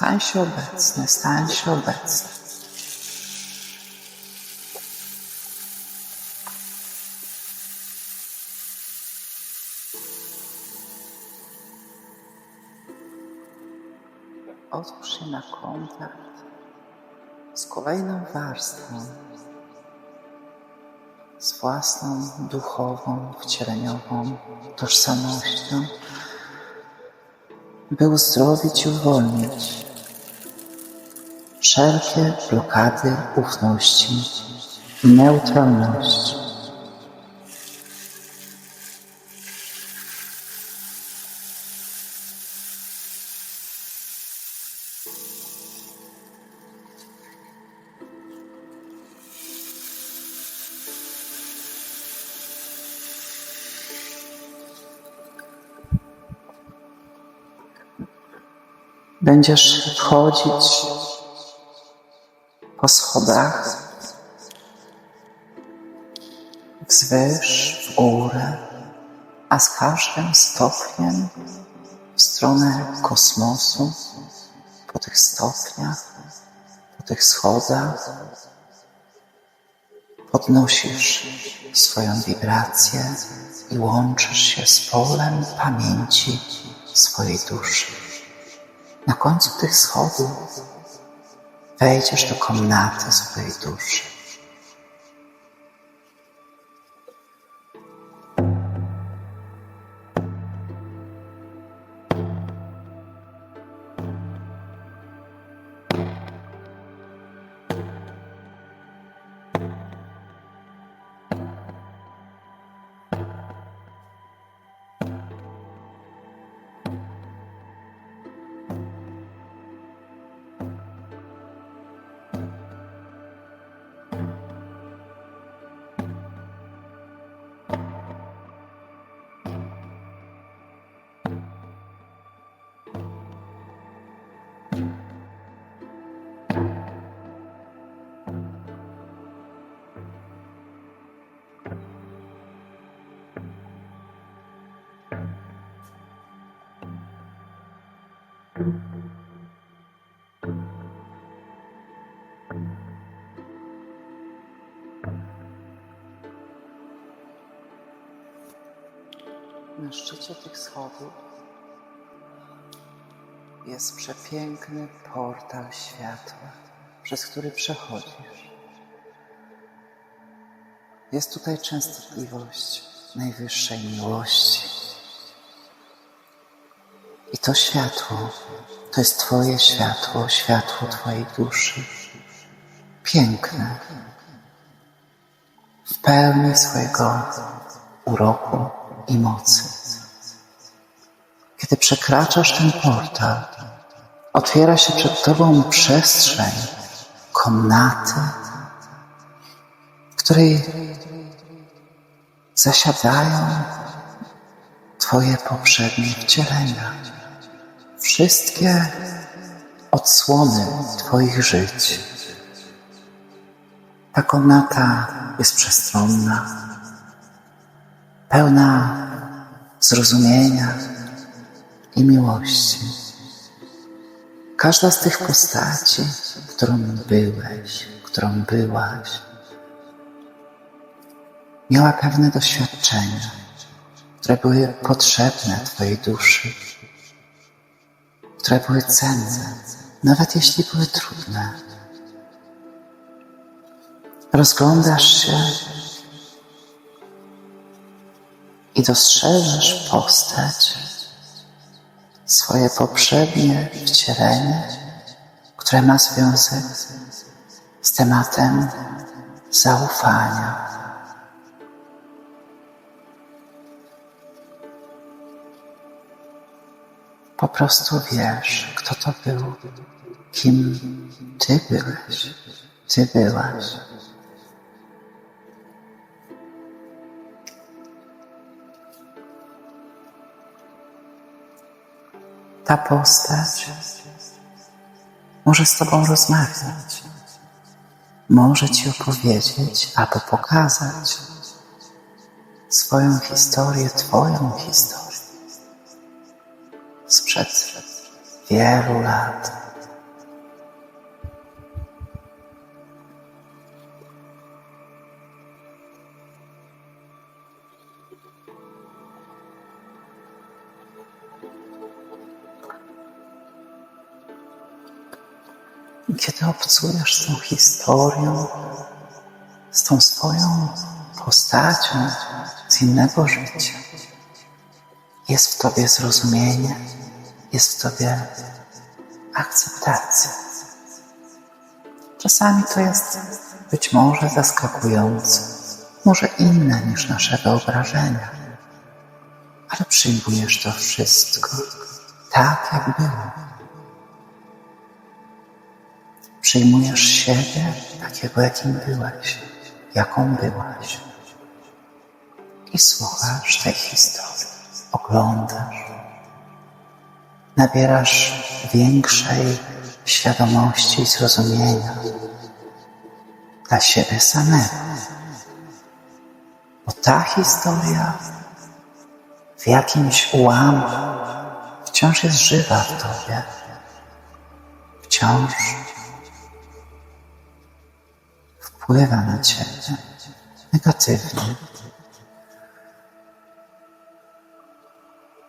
Stań się obecny, stań się obecny. Otwórz się na kontakt z kolejną warstwą, z własną duchową, wcieleniową tożsamością, by uzdrowić i uwolnić wszelkie blokady ufności neutralności. Będziesz wchodzić po schodach wzwyż, w górę, a z każdym stopniem w stronę kosmosu, po tych stopniach, po tych schodach podnosisz swoją wibrację i łączysz się z polem pamięci swojej duszy. Na końcu tych schodów wejdziesz do komnaty swojej duszy. Szczycie tych schodów jest przepiękny portal światła, przez który przechodzisz. Jest tutaj częstotliwość najwyższej miłości. I to światło, to jest Twoje światło, światło Twojej duszy. Piękne, w pełni swojego uroku i mocy. Kiedy przekraczasz ten portal, otwiera się przed Tobą przestrzeń, komnaty, w której zasiadają Twoje poprzednie wcielenia. Wszystkie odsłony Twoich żyć. Ta komnata jest przestronna, pełna zrozumienia i miłości. Każda z tych postaci, którą byłeś, którą byłaś, miała pewne doświadczenia, które były potrzebne Twojej duszy, które były cenne, nawet jeśli były trudne. Rozglądasz się i dostrzeżesz postać, swoje poprzednie wcielenie, które ma związek z tematem zaufania. Po prostu wiesz, kto to był, kim ty byłeś, ty byłaś. Ta postać może z Tobą rozmawiać, może Ci opowiedzieć albo pokazać swoją historię, Twoją historię sprzed wielu lat, Kiedy obcujesz z tą historią, z tą swoją postacią z innego życia, jest w Tobie zrozumienie, jest w Tobie akceptacja. Czasami to jest być może zaskakujące, może inne niż nasze wyobrażenia, ale przyjmujesz to wszystko tak, jak było. Przyjmujesz siebie takiego, jakim byłeś, jaką byłaś. I słuchasz tej historii, oglądasz, nabierasz większej świadomości i zrozumienia dla siebie samego. Bo ta historia w jakimś ułamku wciąż jest żywa w tobie. Wciąż wpływa na ciebie negatywnie.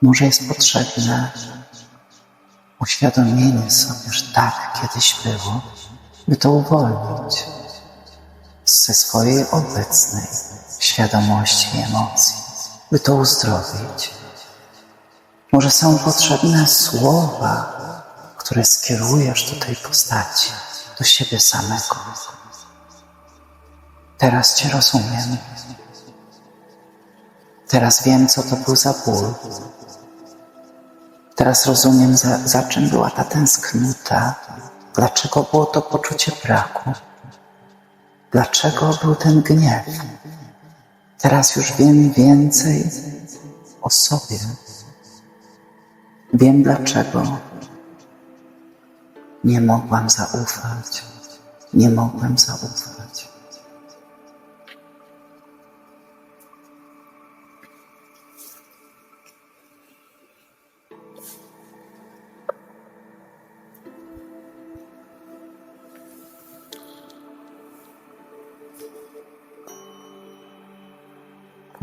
Może jest potrzebne uświadomienie sobie, że tak kiedyś było, by to uwolnić ze swojej obecnej świadomości i emocji, by to uzdrowić. Może są potrzebne słowa, które skierujesz do tej postaci, do siebie samego. Teraz Cię rozumiem. Teraz wiem, co to był za ból. Teraz rozumiem, za, za czym była ta tęsknota, dlaczego było to poczucie braku, dlaczego był ten gniew. Teraz już wiem więcej o sobie. Wiem dlaczego nie mogłam zaufać. Nie mogłem zaufać.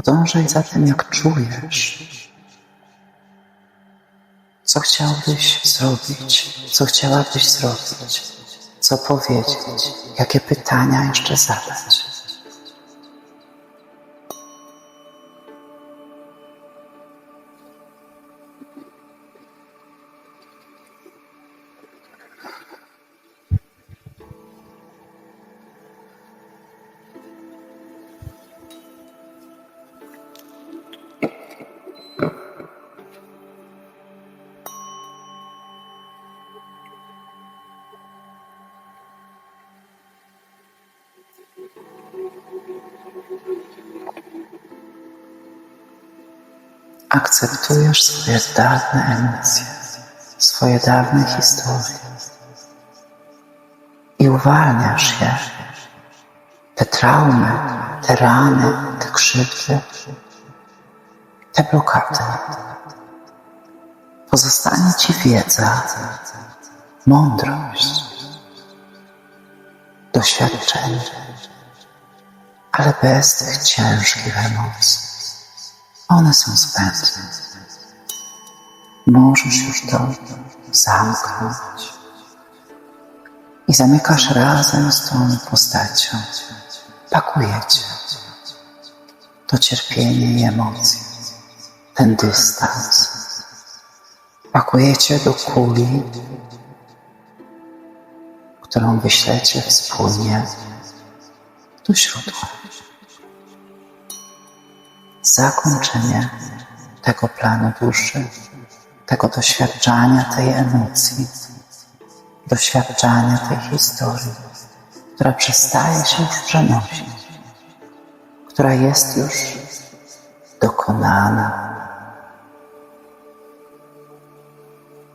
Podążaj za tym, jak czujesz. Co chciałbyś zrobić? Co chciałabyś zrobić? Co powiedzieć? Jakie pytania jeszcze zadać? Akceptujesz swoje dawne emocje, swoje dawne historie i uwalniasz je, te traumy, te rany, te krzywdy, te blokady. Pozostanie Ci wiedza, mądrość, doświadczenie, ale bez tych ciężkich emocji. One są zbędne. Możesz już to zamknąć. I zamykasz razem z tą postacią. Pakujecie to cierpienie i emocje, ten dystans. Pakujecie do kuli, którą wyślecie wspólnie do źródła zakończenie tego planu duszy, tego doświadczania tej emocji, doświadczania tej historii, która przestaje się już przenosić, która jest już dokonana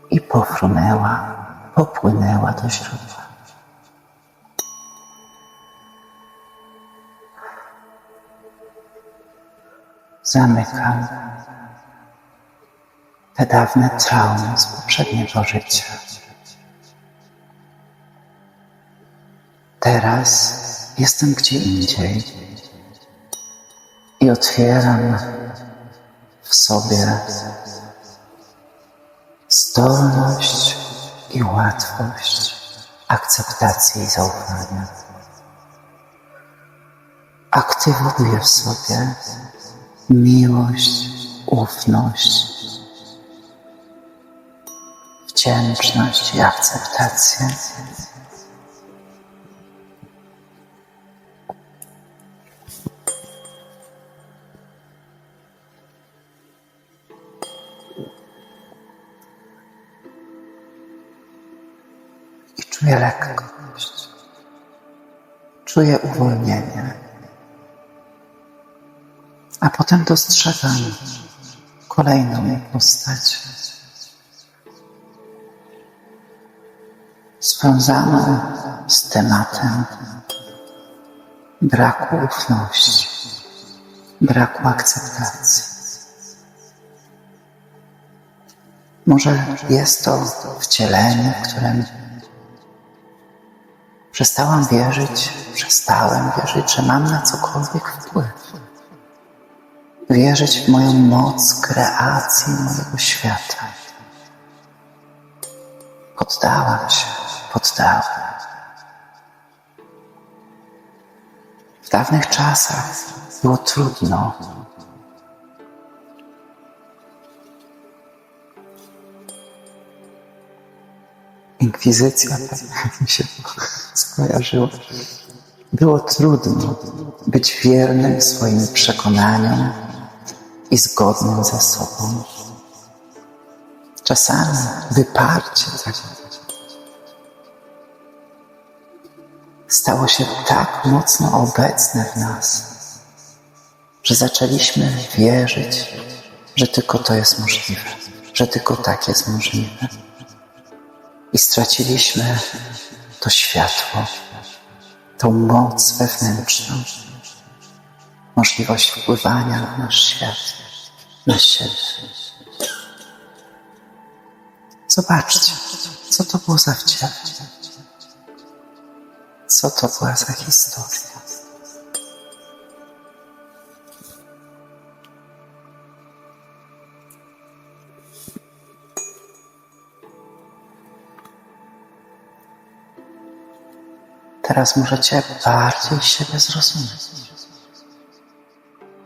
i pofrunęła, popłynęła do źródła. Zamykam te dawne traumy z poprzedniego życia. Teraz jestem gdzie indziej i otwieram w sobie zdolność i łatwość akceptacji i zaufania. Aktywuję w sobie miłość, ufność, wdzięczność i akceptację. Czuję lekkość. Czuję uwolnienie. A potem dostrzegam kolejną postać. Związaną z tematem braku ufności, braku akceptacji. Może jest to wcielenie, w którym przestałam wierzyć, przestałem wierzyć, że mam na cokolwiek wpływ. Wierzyć w moją moc kreacji mojego świata. Poddałam się, poddałam. W dawnych czasach było trudno. Inkwizycja, tak mi się skojarzyło. Było trudno być wiernym swoim przekonaniom i zgodnym ze sobą. Czasami wyparcie tak stało się tak mocno obecne w nas, że zaczęliśmy wierzyć, że tylko to jest możliwe, że tylko tak jest możliwe. I straciliśmy to światło, tą moc wewnętrzną, możliwość wpływania na nasz świat, na siebie. Zobaczcie, co to było za wcielenie. Co to była za historia? Teraz możecie bardziej siebie zrozumieć,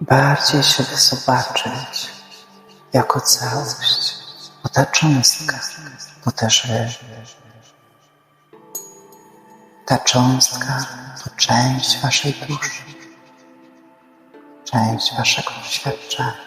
bardziej siebie zobaczyć jako całość, bo ta cząstka to też. Ta cząstka to część waszej duszy, część waszego doświadczenia.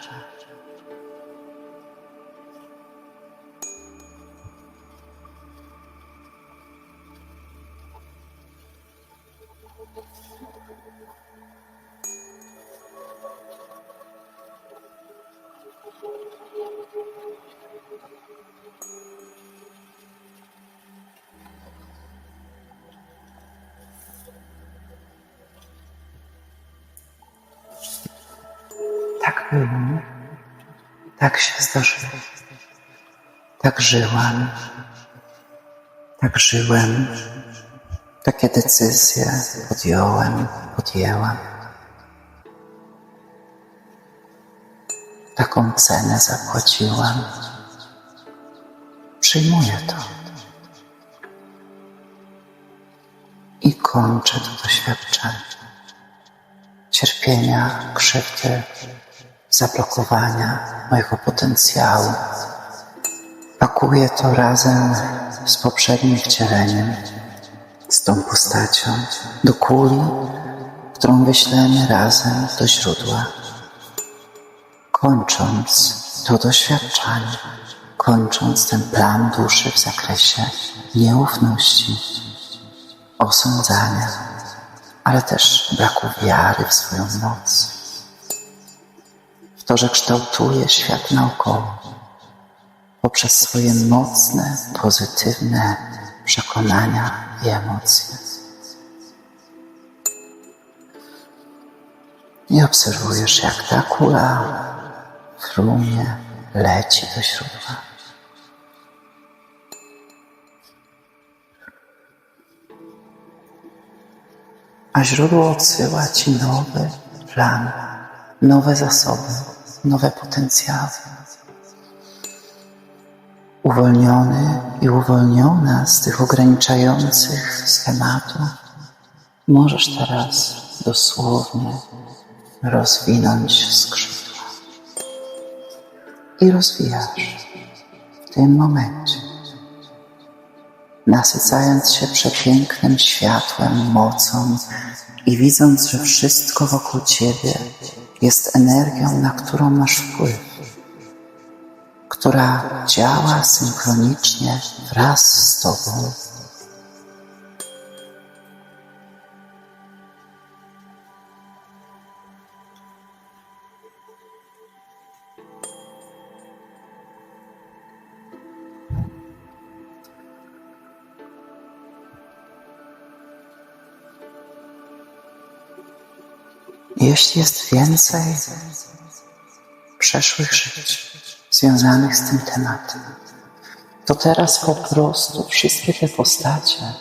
Tak się zdarzyło. Tak żyłam. Tak żyłem. Takie decyzje podjąłem, podjęłam. Taką cenę zapłaciłam. Przyjmuję to. I kończę to doświadczenie cierpienia, krzywdy, zablokowania mojego potencjału. Pakuję to razem z poprzednim wcieleniem, z tą postacią, do kuli, którą wyślemy razem do źródła. Kończąc to doświadczenie, kończąc ten plan duszy w zakresie nieufności, osądzania, ale też braku wiary w swoją moc, to, że kształtuje świat naokoło poprzez swoje mocne, pozytywne przekonania i emocje. I obserwujesz, jak ta kula frumie, leci do źródła. a źródło odsyła Ci nowy plan, nowe zasoby, nowe potencjały. Uwolniony i uwolniona z tych ograniczających schematów, możesz teraz dosłownie rozwinąć skrzydła. I rozwijasz w tym momencie, nasycając się przepięknym światłem, mocą i widząc, że wszystko wokół Ciebie jest energią, na którą masz wpływ, która działa synchronicznie wraz z Tobą. Jeśli jest więcej przeszłych żyć związanych z tym tematem, to teraz po prostu wszystkie te postacie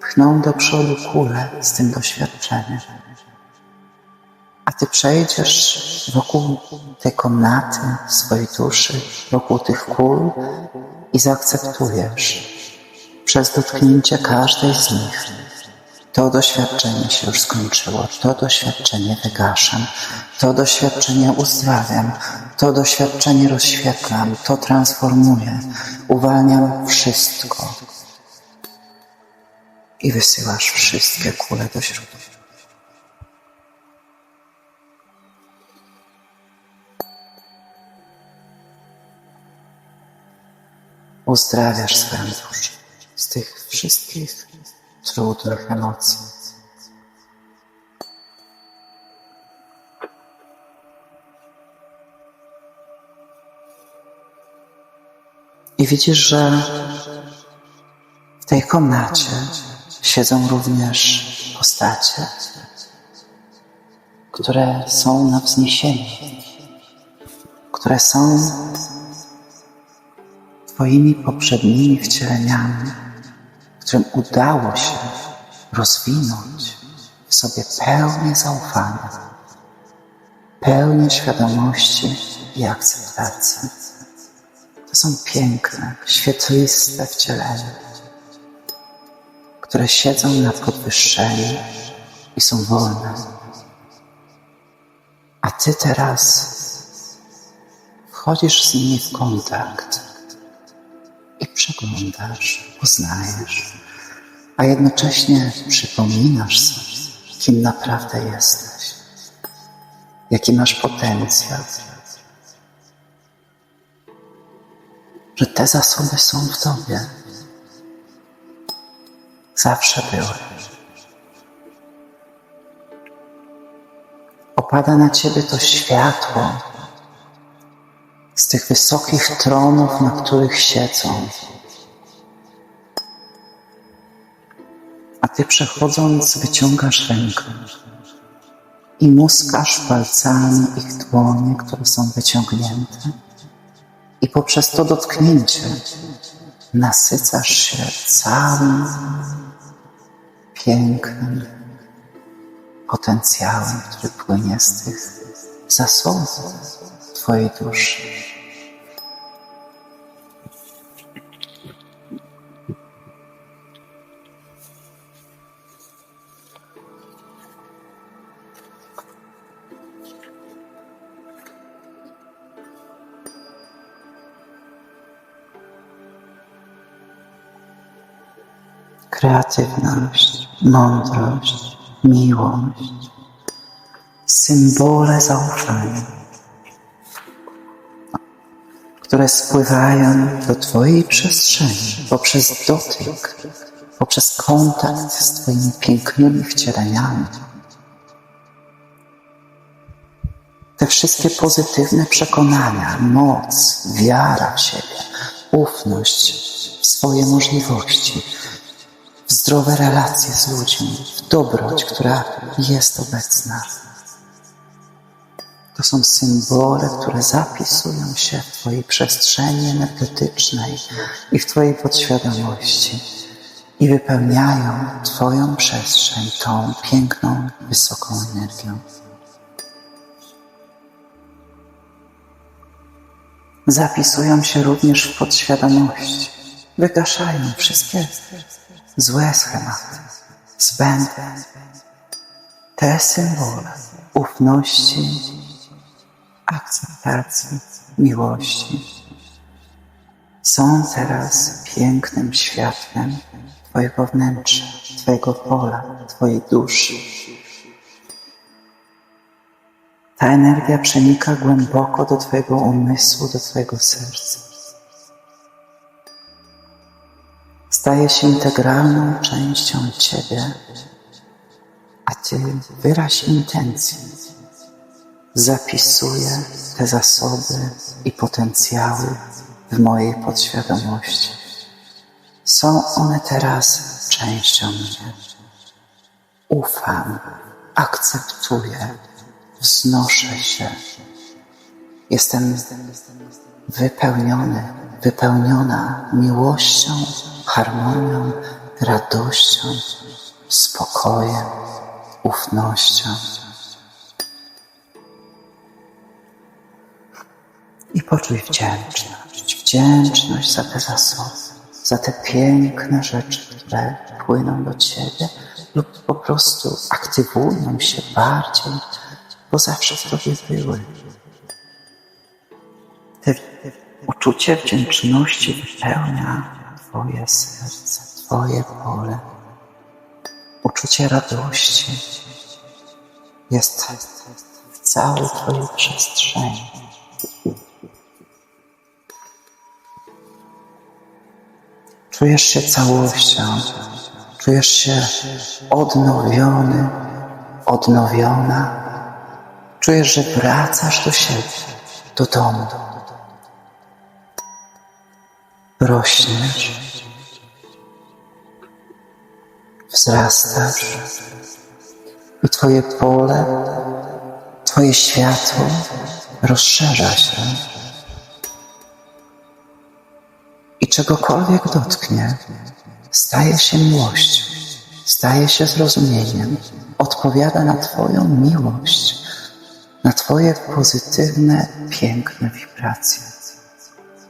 pchną do przodu kulę z tym doświadczeniem. A ty przejdziesz wokół tej komnaty swojej duszy, wokół tych kul i zaakceptujesz przez dotknięcie każdej z nich. To doświadczenie się już skończyło, to doświadczenie wygaszam, to doświadczenie uzdrawiam, to doświadczenie rozświetlam, to transformuję, uwalniam wszystko. I wysyłasz wszystkie kule do środka. Uzdrawiasz swoją duszę z tych wszystkich trudnych emocji. I widzisz, że w tej komnacie siedzą również postacie, które są na wzniesieniu, które są Twoimi poprzednimi wcieleniami którym udało się rozwinąć w sobie pełnię zaufania, pełnię świadomości i akceptacji. To są piękne, świetliste wcielenia, które siedzą na podwyższeniu i są wolne. A Ty teraz wchodzisz z nimi w kontakt i przeglądasz, poznajesz, a jednocześnie przypominasz sobie, kim naprawdę jesteś, jaki masz potencjał, że te zasoby są w Tobie. Zawsze były. Opada na Ciebie to światło, tych wysokich tronów, na których siedzą. A ty przechodząc, wyciągasz rękę i muskasz palcami ich dłonie, które są wyciągnięte, i poprzez to dotknięcie nasycasz się całym pięknym potencjałem, który płynie z tych zasobów Twojej duszy. Kreatywność, mądrość, miłość, symbole zaufania, które spływają do Twojej przestrzeni poprzez dotyk, poprzez kontakt z Twoimi pięknymi wcieleniami. Te wszystkie pozytywne przekonania, moc, wiara w siebie, ufność w swoje możliwości, zdrowe relacje z ludźmi, w dobroć, która jest obecna. To są symbole, które zapisują się w Twojej przestrzeni energetycznej i w Twojej podświadomości. i wypełniają Twoją przestrzeń tą piękną, wysoką energią. Zapisują się również w podświadomości, wygaszają wszystkie złe schematy, zbędne, te symbole ufności, akceptacji, miłości są teraz pięknym światłem Twojego wnętrza, Twojego pola, Twojej duszy. Ta energia przenika głęboko do Twojego umysłu, do Twojego serca. Staje się integralną częścią Ciebie, a Ty wyraź intencję. Zapisuję te zasoby i potencjały w mojej podświadomości. Są one teraz częścią mnie. Ufam, akceptuję, wznoszę się. Jestem wypełniony, wypełniona miłością, harmonią, radością, spokojem, ufnością. I poczuj wdzięczność, wdzięczność za te zasoby, za te piękne rzeczy, które płyną do Ciebie lub po prostu aktywują się bardziej, bo zawsze w Tobie były. Te uczucie wdzięczności wypełnia Twoje serce, Twoje pole. Uczucie radości jest w całej Twojej przestrzeni. Czujesz się całością, czujesz się odnowiony, odnowiona. Czujesz, że wracasz do siebie, do domu. Rośniesz, wzrastasz i Twoje pole, Twoje światło rozszerza się. I czegokolwiek dotknie, staje się miłością, staje się zrozumieniem, odpowiada na Twoją miłość, na Twoje pozytywne, piękne wibracje.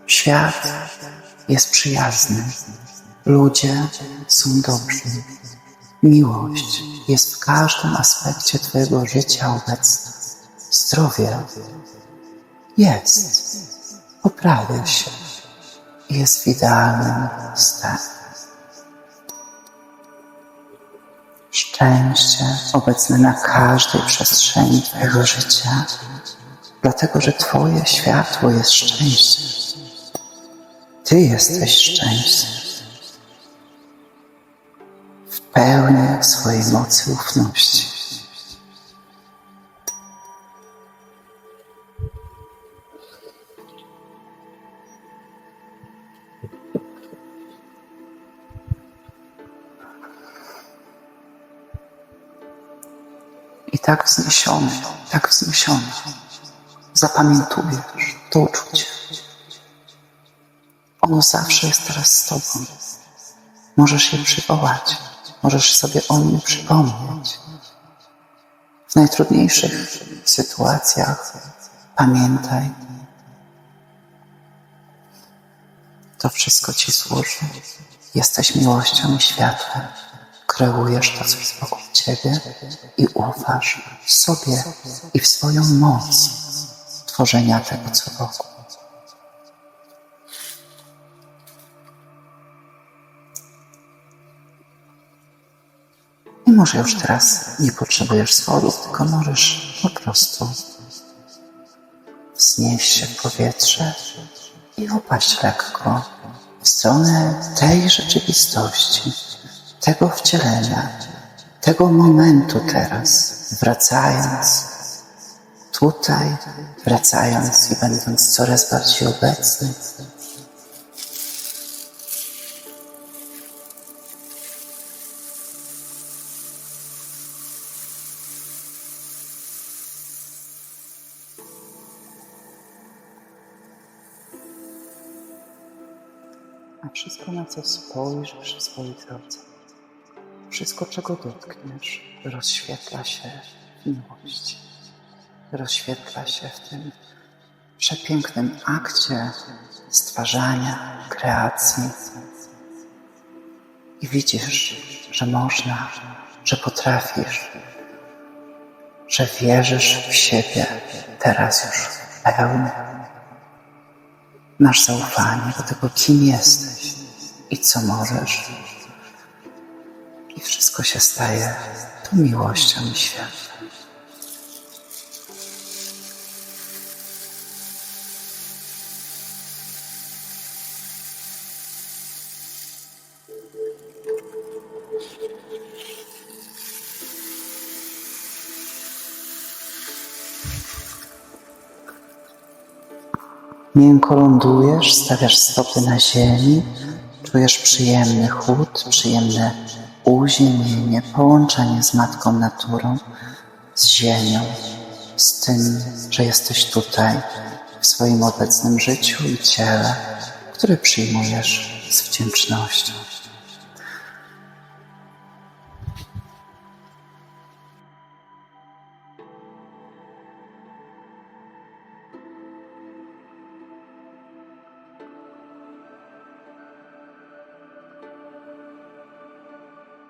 Świat jest przyjazny, ludzie są dobrzy. Miłość jest w każdym aspekcie Twojego życia obecna. Zdrowie jest, poprawia się, jest w idealnym stanie. Szczęście obecne na każdej przestrzeni Twojego życia, dlatego że Twoje światło jest szczęściem. Ty jesteś szczęściem. W pełni swojej mocy ufności. I tak wzniesiony, tak wzniesiony, zapamiętujesz to uczucie. Ono zawsze jest teraz z Tobą. Możesz je przywołać, możesz sobie o nim przypomnieć. W najtrudniejszych sytuacjach pamiętaj, to wszystko Ci służy. Jesteś miłością i światłem. Kreujesz to, co jest wokół Ciebie i ufasz w sobie i w swoją moc tworzenia tego, co wokół. I może już teraz nie potrzebujesz schodów, tylko możesz po prostu wznieść się w powietrze i upaść lekko w stronę tej rzeczywistości, tego wcielenia, tego momentu teraz, wracając tutaj, wracając i będąc coraz bardziej obecny. A wszystko, na co spojrzysz w swojej drodze, wszystko, czego dotkniesz, rozświetla się w miłości. Rozświetla się w tym przepięknym akcie stwarzania, kreacji. I widzisz, że można, że potrafisz, że wierzysz w siebie teraz już pełny. Masz zaufanie do tego, kim jesteś i co możesz. I wszystko się staje tą miłością i światłem. Miękko lądujesz, stawiasz stopy na ziemi, czujesz przyjemny chłód, przyjemne uziemienie, połączenie z Matką Naturą, z ziemią, z tym, że jesteś tutaj w swoim obecnym życiu i ciele, które przyjmujesz z wdzięcznością.